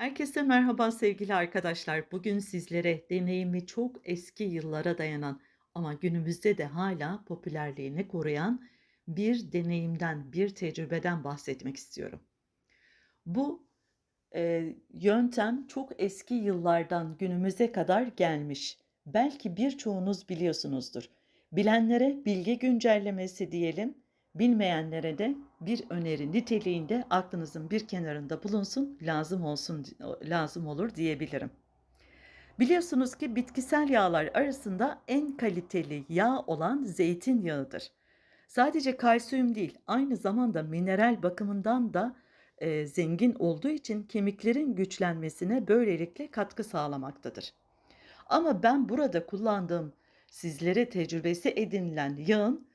Herkese merhaba sevgili arkadaşlar. Bugün sizlere deneyimi çok eski yıllara dayanan ama günümüzde de hala popülerliğini koruyan bir deneyimden, bir tecrübeden bahsetmek istiyorum. Bu eee, yöntem çok eski yıllardan günümüze kadar gelmiş. Belki birçoğunuz biliyorsunuzdur. Bilenlere bilgi güncellemesi diyelim, bilmeyenlere de bir öneri niteliğinde aklınızın bir kenarında bulunsun, lazım olsun lazım olur diyebilirim. Biliyorsunuz ki bitkisel yağlar arasında en kaliteli yağ olan zeytinyağıdır. Sadece kalsiyum değil, aynı zamanda mineral bakımından da eee, zengin olduğu için kemiklerin güçlenmesine böylelikle katkı sağlamaktadır. Ama ben burada kullandığım sizlere tecrübesi edinilen yağın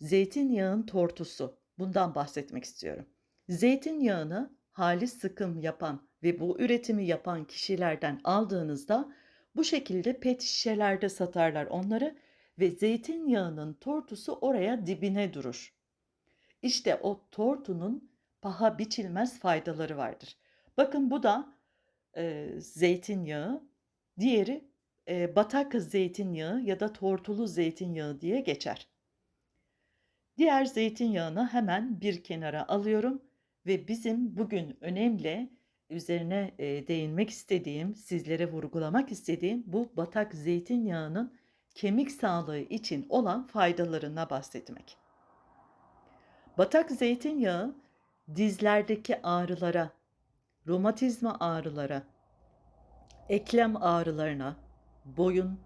zeytinyağın tortusu. Bundan bahsetmek istiyorum. Zeytinyağını halis sıkım yapan ve bu üretimi yapan kişilerden aldığınızda bu şekilde pet şişelerde satarlar onları ve zeytinyağının tortusu oraya dibine durur. İşte o tortunun paha biçilmez faydaları vardır. Bakın bu da e, zeytinyağı, diğeri e, batak zeytinyağı ya da tortulu zeytinyağı diye geçer. Diğer zeytinyağını hemen bir kenara alıyorum ve bizim bugün önemli üzerine e, değinmek istediğim, sizlere vurgulamak istediğim bu batak zeytinyağının kemik sağlığı için olan faydalarına bahsetmek. Batak zeytinyağı dizlerdeki ağrılara, romatizma ağrılara, eklem ağrılarına, boyun,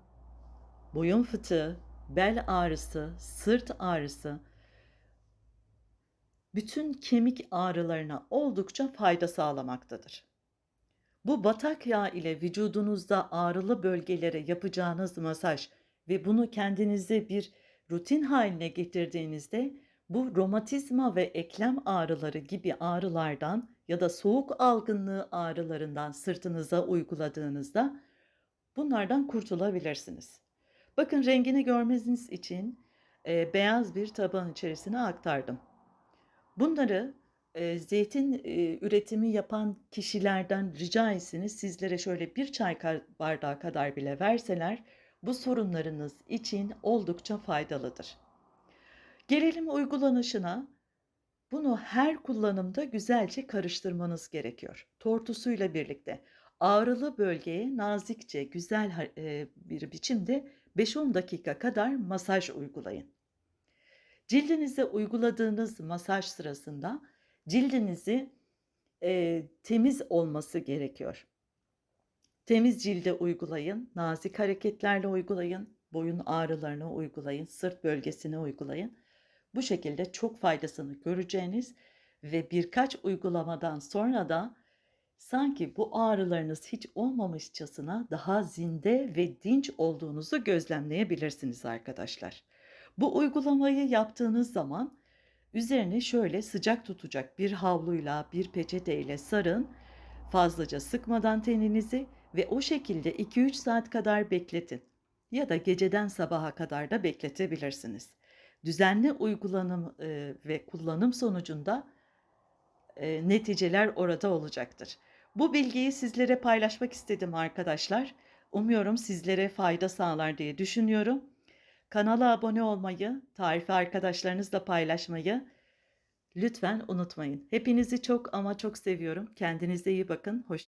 boyun fıtığı, bel ağrısı, sırt ağrısı, bütün kemik ağrılarına oldukça fayda sağlamaktadır. Bu batak yağ ile vücudunuzda ağrılı bölgelere yapacağınız masaj ve bunu kendinize bir rutin haline getirdiğinizde bu romatizma ve eklem ağrıları gibi ağrılardan ya da soğuk algınlığı ağrılarından sırtınıza uyguladığınızda bunlardan kurtulabilirsiniz. Bakın rengini görmeniz için e, beyaz bir tabağın içerisine aktardım. Bunları, eee, zeytin, eee, üretimi yapan kişilerden rica etseniz sizlere şöyle bir çay bardağı kadar bile verseler bu sorunlarınız için oldukça faydalıdır. Gelelim uygulanışına. Bunu her kullanımda güzelce karıştırmanız gerekiyor. Tortusuyla birlikte. Ağrılı bölgeye nazikçe, güzel bir biçimde 5-10 dakika kadar masaj uygulayın. Cildinize uyguladığınız masaj sırasında cildinizi, eee, temiz olması gerekiyor. Temiz cilde uygulayın, nazik hareketlerle uygulayın, boyun ağrılarına uygulayın, sırt bölgesine uygulayın. Bu şekilde çok faydasını göreceğiniz ve birkaç uygulamadan sonra da sanki bu ağrılarınız hiç olmamışçasına daha zinde ve dinç olduğunuzu gözlemleyebilirsiniz arkadaşlar. Bu uygulamayı yaptığınız zaman üzerine şöyle sıcak tutacak bir havluyla, bir peçeteyle sarın. Fazlaca sıkmadan teninizi ve o şekilde 2-3 saat kadar bekletin. Ya da geceden sabaha kadar da bekletebilirsiniz. Düzenli uygulanım e, ve kullanım sonucunda e, neticeler orada olacaktır. Bu bilgiyi sizlere paylaşmak istedim arkadaşlar. Umuyorum sizlere fayda sağlar diye düşünüyorum. Kanala abone olmayı, tarifi arkadaşlarınızla paylaşmayı lütfen unutmayın. Hepinizi çok ama çok seviyorum. Kendinize iyi bakın. Hoş